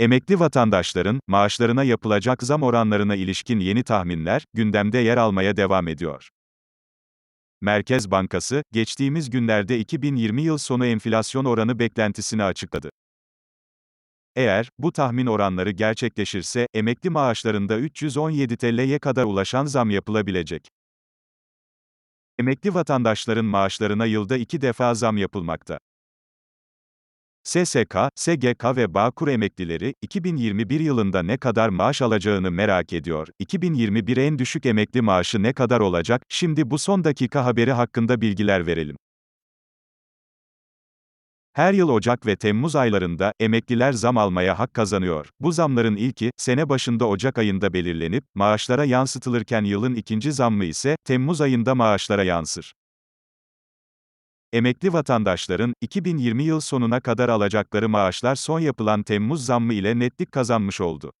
Emekli vatandaşların maaşlarına yapılacak zam oranlarına ilişkin yeni tahminler gündemde yer almaya devam ediyor. Merkez Bankası, geçtiğimiz günlerde 2020 yıl sonu enflasyon oranı beklentisini açıkladı. Eğer bu tahmin oranları gerçekleşirse emekli maaşlarında 317 TL'ye kadar ulaşan zam yapılabilecek. Emekli vatandaşların maaşlarına yılda iki defa zam yapılmakta. SSK, SGK ve Bağkur emeklileri, 2021 yılında ne kadar maaş alacağını merak ediyor. 2021 en düşük emekli maaşı ne kadar olacak? Şimdi bu son dakika haberi hakkında bilgiler verelim. Her yıl Ocak ve Temmuz aylarında emekliler zam almaya hak kazanıyor. Bu zamların ilki sene başında Ocak ayında belirlenip maaşlara yansıtılırken yılın ikinci zammı ise Temmuz ayında maaşlara yansır. Emekli vatandaşların 2020 yıl sonuna kadar alacakları maaşlar son yapılan Temmuz zammı ile netlik kazanmış oldu.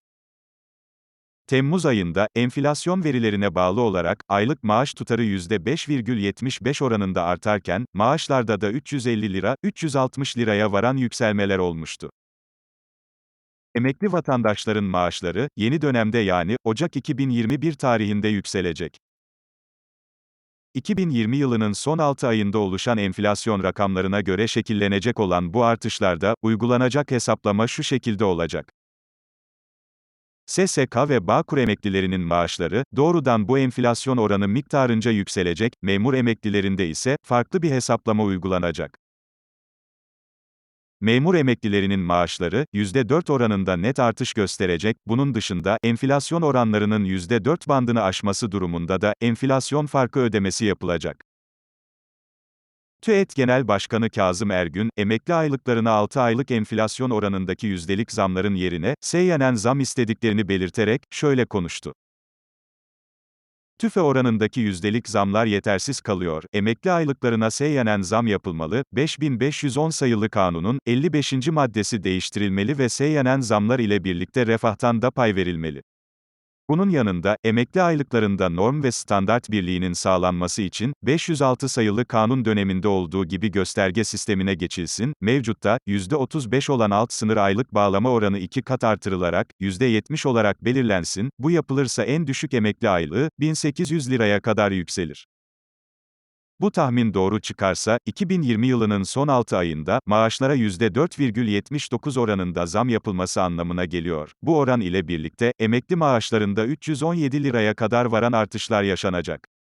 Temmuz ayında enflasyon verilerine bağlı olarak aylık maaş tutarı %5,75 oranında artarken maaşlarda da 350 lira, 360 liraya varan yükselmeler olmuştu. Emekli vatandaşların maaşları yeni dönemde yani Ocak 2021 tarihinde yükselecek. 2020 yılının son 6 ayında oluşan enflasyon rakamlarına göre şekillenecek olan bu artışlarda uygulanacak hesaplama şu şekilde olacak. SSK ve Bağkur emeklilerinin maaşları, doğrudan bu enflasyon oranı miktarınca yükselecek, memur emeklilerinde ise, farklı bir hesaplama uygulanacak. Memur emeklilerinin maaşları, %4 oranında net artış gösterecek, bunun dışında, enflasyon oranlarının %4 bandını aşması durumunda da, enflasyon farkı ödemesi yapılacak. TÜET Genel Başkanı Kazım Ergün, emekli aylıklarına 6 aylık enflasyon oranındaki yüzdelik zamların yerine, seyyanen zam istediklerini belirterek, şöyle konuştu. TÜFE oranındaki yüzdelik zamlar yetersiz kalıyor, emekli aylıklarına seyyanen zam yapılmalı, 5510 sayılı kanunun, 55. maddesi değiştirilmeli ve seyyanen zamlar ile birlikte refahtan da pay verilmeli. Bunun yanında, emekli aylıklarında norm ve standart birliğinin sağlanması için, 506 sayılı kanun döneminde olduğu gibi gösterge sistemine geçilsin, mevcutta, %35 olan alt sınır aylık bağlama oranı iki kat artırılarak, %70 olarak belirlensin, bu yapılırsa en düşük emekli aylığı, 1800 liraya kadar yükselir. Bu tahmin doğru çıkarsa, 2020 yılının son 6 ayında, maaşlara %4,79 oranında zam yapılması anlamına geliyor. Bu oran ile birlikte, emekli maaşlarında 317 liraya kadar varan artışlar yaşanacak.